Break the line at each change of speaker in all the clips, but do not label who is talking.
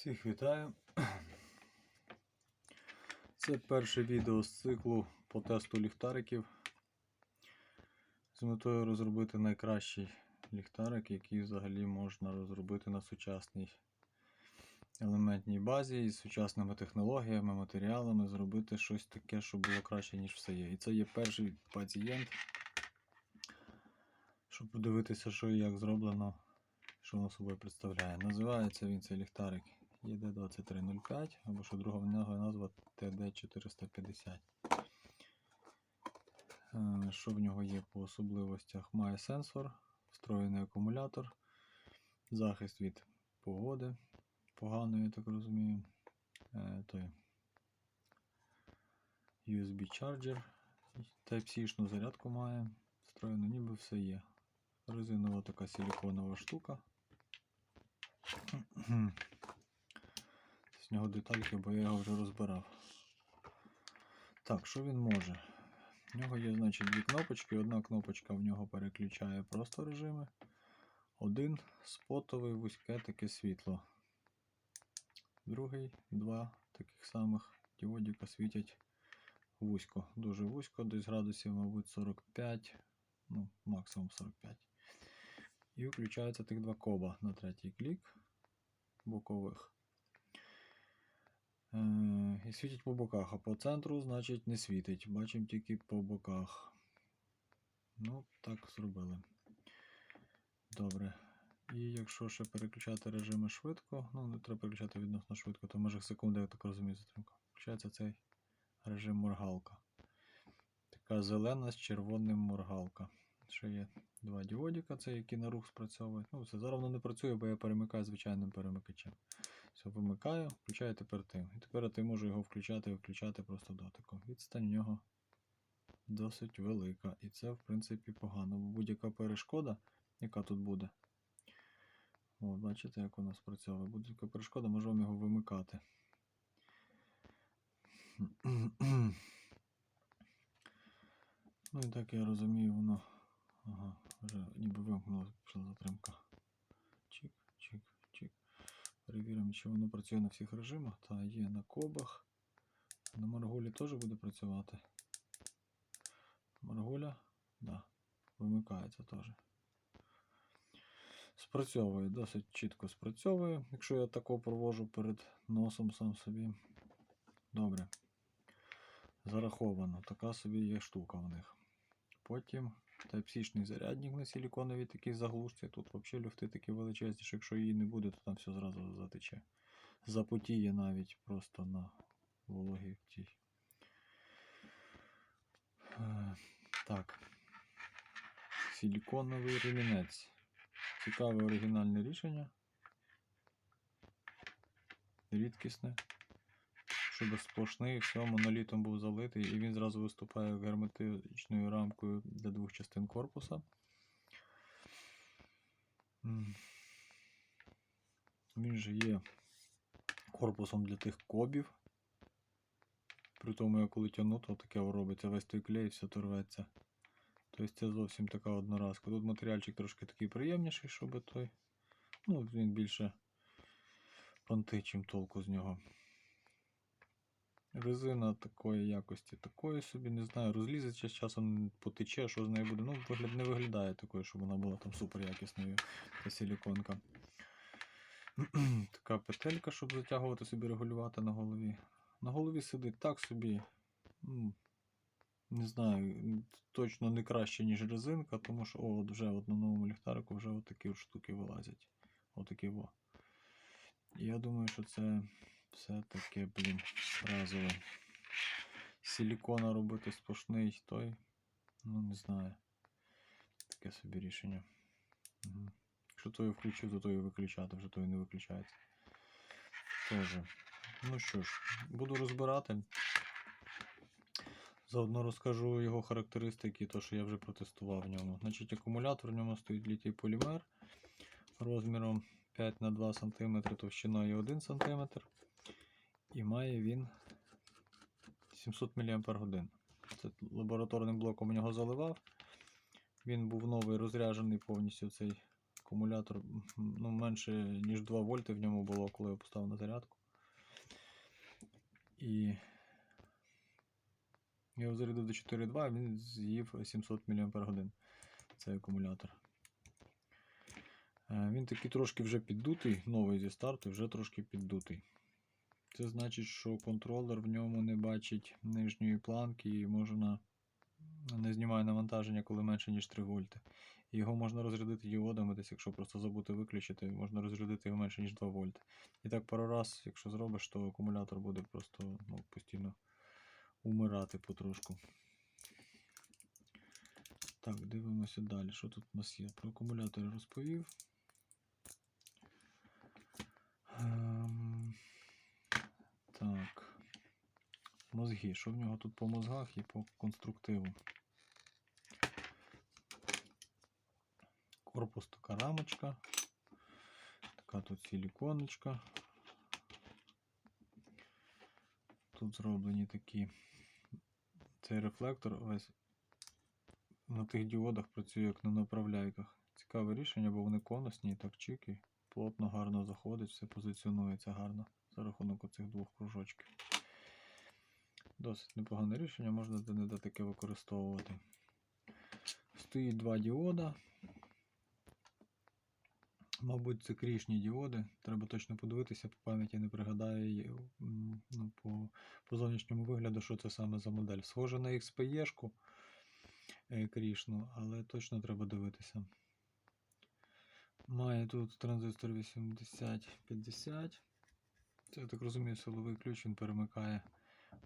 Всіх вітаю. Це перше відео з циклу по тесту ліхтариків. З метою розробити найкращий ліхтарик, який взагалі можна розробити на сучасній елементній базі із сучасними технологіями, матеріалами, зробити щось таке, що було краще, ніж все є. І це є перший пацієнт, щоб подивитися, що і як зроблено, що воно собою представляє. Називається він цей ліхтарик ED2305, або що друга в нього назва TD450. Е, Що в нього є по особливостях? Має сенсор, встроєний акумулятор, захист від погоди поганої, я так розумію. Е, Той USB чарджер, Type-C-шну зарядку має, встроєно, ніби все є. Резинова така силиконова штука. З нього детальки, бо я його вже розбирав. Так, що він може? В нього є, значить, дві кнопочки. Одна кнопочка в нього переключає просто режими. Один спотовий вузьке таке світло. Другий, два таких самих діодіка світять вузько. Дуже вузько, десь градусів, мабуть, 45, ну, максимум 45. І включається тих два коба на третій клік бокових. Е, І світить по боках, а по центру, значить, не світить. Бачимо тільки по боках. Ну, так зробили. Добре. І якщо ще переключати режими швидко, ну не треба переключати відносно швидко, то в межах секунди, я так розумію, затримка. Включається цей режим моргалка. Така зелена з червоним моргалка. Ще є два діодіка, це які на рух спрацьовують. Ну, все, зараз воно не працює, бо я перемикаю звичайним перемикачем. Все, вимикаю, включаю тепер тим. І тепер я можу його включати і виключати просто дотиком. Відстань в нього досить велика. І це, в принципі, погано. Бо будь-яка перешкода, яка тут буде. От, бачите, як воно спрацьовує. Будь-яка перешкода, можемо його вимикати. Ну і так я розумію, воно. Ага, вже ніби вимкнулося, пішла затримка. Чик, чик, чик. Перевіримо, чи воно працює на всіх режимах. Та є на кобах. На Марголі теж буде працювати. Марголя, да, вимикається теж. Спрацьовує, досить чітко спрацьовує, якщо я тако провожу перед носом сам собі. Добре. Зараховано. Така собі є штука в них. Потім Type-C-шний зарядник на силіконовій такій заглушці. Тут взагалі люфти такі величезні, що якщо її не буде, то там все зразу затече. Запотіє навіть просто на вологій тій. Е, Так. Силіконовий ремінець. Цікаве оригінальне рішення. Рідкісне. Щоб сплошний все монолітом був залитий, і він зразу виступає герметичною рамкою для двох частин корпуса. Він же є корпусом для тих кобів. При тому, я коли тягну, то таке робиться весь той клей, все то рветься. Тобто це зовсім така одноразка. Тут матеріальчик трошки такий приємніший, щоб той. Ну, він більше понти, чим толку з нього. Резина такої якості, такої собі, не знаю, розлізеться з часом потече, що з нею буде. Ну, вигляд, не виглядає такою, щоб вона була там супер якісною та силіконка. така петелька, щоб затягувати собі, регулювати на голові. На голові сидить так собі. ну, Не знаю, точно не краще, ніж резинка, тому що о, от вже от на новому ліхтарику вже от такі от штуки вилазять. Отакі во. Я думаю, що це все-таки, блін, разове. Силікона робити сплошний той. Ну, не знаю. Таке собі рішення. Угу. Якщо той включу, то той виключати, вже той не виключається. Тоже. Ну що ж, буду розбирати. Заодно розкажу його характеристики, то що я вже протестував в ньому. Значить, акумулятор в ньому стоїть літій полімер розміром 5 на 2 см, товщиною 1 см. І має він 700 мАч. Це лабораторним блоком в нього заливав. Він був новий розряджений повністю цей акумулятор ну, менше, ніж 2 вольти в ньому було, коли я поставив на зарядку. І я його зарядив до 4.2, він з'їв 700 мАч цей акумулятор. Е, Він такий трошки вже піддутий, новий зі старту, вже трошки піддутий. Це значить, що контролер в ньому не бачить нижньої планки і можна не знімає навантаження, коли менше, ніж 3 вольти. Його можна розрядити діодами, десь, якщо просто забути виключити, можна розрядити його менше, ніж 2 вольти. І так пару раз, якщо зробиш, то акумулятор буде просто ну, постійно умирати потрошку. Так, дивимося далі. Що тут у нас є? Про акумулятори розповів. Ем, так. Мозги. Що в нього тут по мозгах і по конструктиву? Корпус така рамочка. Така тут силіконочка. Тут зроблені такі. Цей рефлектор весь на тих діодах працює як на направляйках. Цікаве рішення, бо вони конусні, і так чики, плотно, гарно заходить, все позиціонується гарно за рахунок оцих двох кружочків. Досить непогане рішення, можна де-не-де таке використовувати. Стоїть два діода. Мабуть, це крішні діоди. Треба точно подивитися, по пам'яті не пригадаю ну, по, по зовнішньому вигляду, що це саме за модель. Схоже на XPE-шку е, крішну, але точно треба дивитися. Має тут транзистор 8050. Це, я так розумію, силовий ключ він перемикає.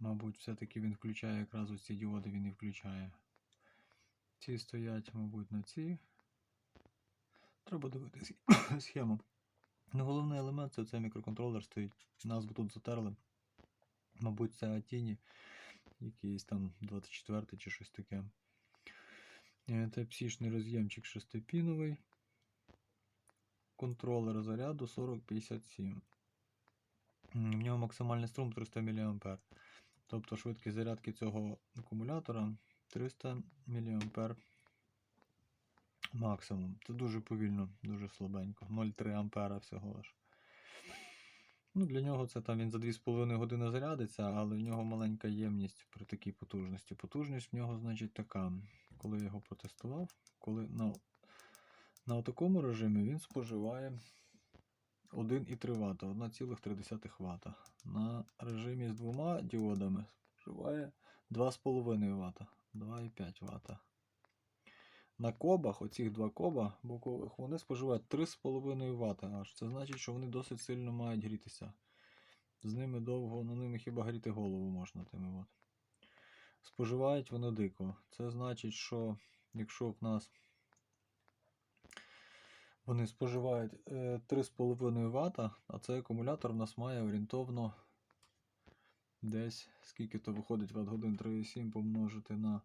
Мабуть, все-таки він включає якраз ось ці діоди він і включає. Ці стоять, мабуть, на ці. Треба дивитися схему. Ну, головний елемент це цей мікроконтролер стоїть. Назву тут затерли. Мабуть, це Атіні. Якийсь там 24 чи щось таке. Е, Type-C-шний роз'ємчик шестипіновий. Контролер заряду 4057. В нього максимальний струм 300 мА. Тобто швидкість зарядки цього акумулятора 300 мА максимум. Це дуже повільно, дуже слабенько. 0,3 ампера всього лиш. Ну, для нього це там він за 2,5 години зарядиться, але в нього маленька ємність при такій потужності. Потужність в нього, значить, така. Коли я його протестував, коли на, на такому режимі він споживає 1,3 Вт, 1,3 Вт. На режимі з двома діодами споживає 2,5 Вт, 2,5 Вт. На кобах, оцих два коба бокових, вони споживають 3,5 Вт аж. Це значить, що вони досить сильно мають грітися. З ними довго, на ними хіба гріти голову можна тими от. Споживають вони дико. Це значить, що якщо в нас вони споживають е, 3,5 Вт, а цей акумулятор в нас має орієнтовно десь, скільки то виходить Вт годин 3,7 помножити на.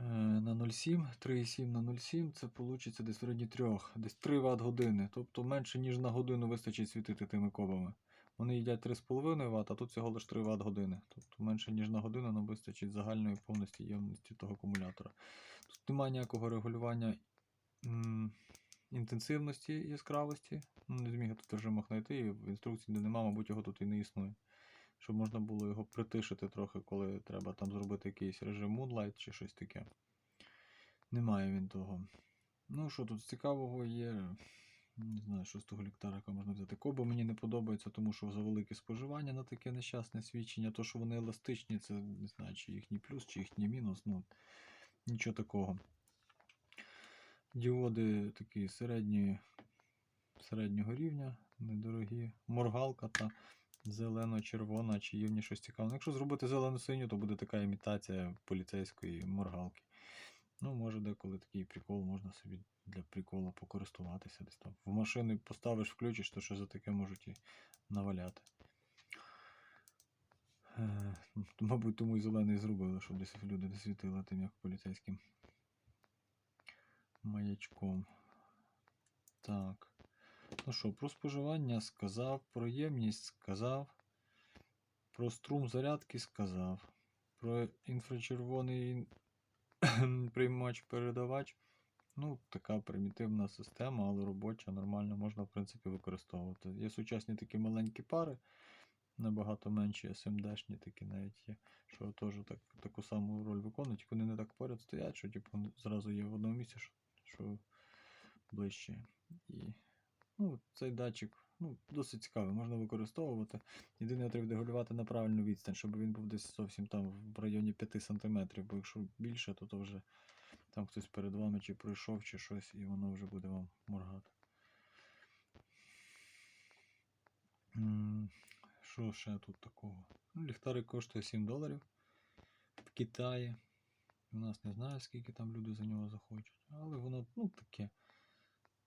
Е, На 0,7, 3,7 на 0,7 це вийде десь в районі 3, десь 3 Вт години. Тобто менше, ніж на годину вистачить світити тими кобами. Вони їдять 3,5 Вт, а тут всього лише 3 Вт години. Тобто менше, ніж на годину нам вистачить загальної повності ємності того акумулятора. Тут немає ніякого регулювання м, інтенсивності яскравості. Ну, Не зміг я тут режимах знайти, і в інструкції де нема, мабуть, його тут і не існує. Щоб можна було його притишити трохи, коли треба там зробити якийсь режим Moonlight чи щось таке. Немає він того. Ну, що тут цікавого є. Не знаю, що з того ліхтарика можна взяти. Коби мені не подобається, тому що за велике споживання на таке нещасне свідчення. То, що вони еластичні, це не знаю, чи їхній плюс, чи їхній мінус. Ну, нічого такого. Діоди такі середньої, середнього рівня, недорогі. Моргалка та зелено-червона, чи є в ній щось цікаве. Ну, Якщо зробити зелено-синю, то буде така імітація поліцейської моргалки. Ну, може, деколи такий прикол можна собі для приколу покористуватися десь там. В машини поставиш, включиш, то що за таке можуть і наваляти. Е, Мабуть, тому і зелений зробили, щоб десь люди не світили тим як поліцейським маячком. Так. Ну що, про споживання сказав, про ємність сказав, про струм зарядки сказав, Про інфрачервоний приймач-передавач. Ну, така примітивна система, але робоча, нормально, можна, в принципі, використовувати. Є сучасні такі маленькі пари, набагато менші SMD-шні такі навіть є, що теж так, таку саму роль виконують, тільки вони не так поряд стоять, що типу, зразу є в одному місці, що, що ближче. І ну, цей датчик ну, досить цікавий, можна використовувати. Єдине, треба регулювати на правильну відстань, щоб він був десь зовсім там в районі 5 см, бо якщо більше, то, то вже там хтось перед вами чи пройшов, чи щось, і воно вже буде вам моргати. Що ще тут такого? Ну, ліхтарик коштує 7 доларів в Китаї. У нас не знаю, скільки там люди за нього захочуть. Але воно, ну, таке.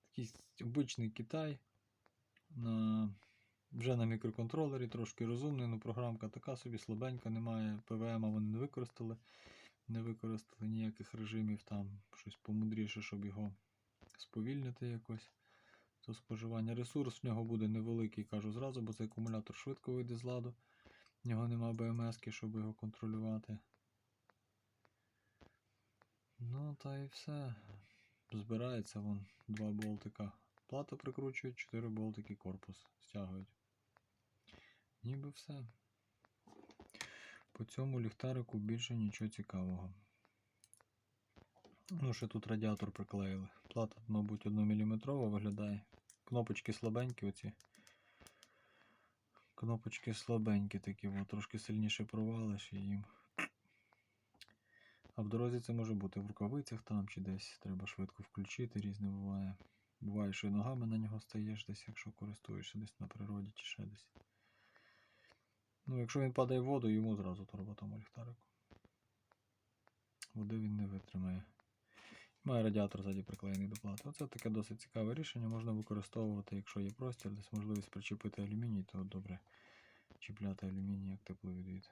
Такий обичний Китай. На, вже на мікроконтролері, трошки розумний, ну програмка така собі слабенька, немає ПВМ, вони не використали. Не використали ніяких режимів там, щось помудріше, щоб його сповільнити якось. То споживання. Ресурс в нього буде невеликий, кажу зразу, бо цей акумулятор швидко вийде з ладу. В нього нема БМС, щоб його контролювати. Ну, та і все. Збирається вон два болтика. Плата прикручують, 4 болтики корпус стягують. Ніби все. По цьому ліхтарику більше нічого цікавого. Ну, ще тут радіатор приклеїли. Плата, мабуть, 1 мм виглядає. Кнопочки слабенькі оці. Кнопочки слабенькі такі, от, трошки сильніше провалиш і їм. А в дорозі це може бути в рукавицях там чи десь. Треба швидко включити, різне буває. Буває, що і ногами на нього стаєш десь, якщо користуєшся десь на природі чи ще десь. Ну, якщо він падає в воду, йому зразу торба тому ліхтарику. Води він не витримає. Має радіатор ззаді приклеєний до плати. Оце таке досить цікаве рішення. Можна використовувати, якщо є простір, десь можливість причепити алюміній, то добре чіпляти алюміній як тепловідвід.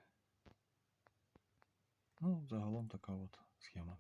Ну, загалом така от схема.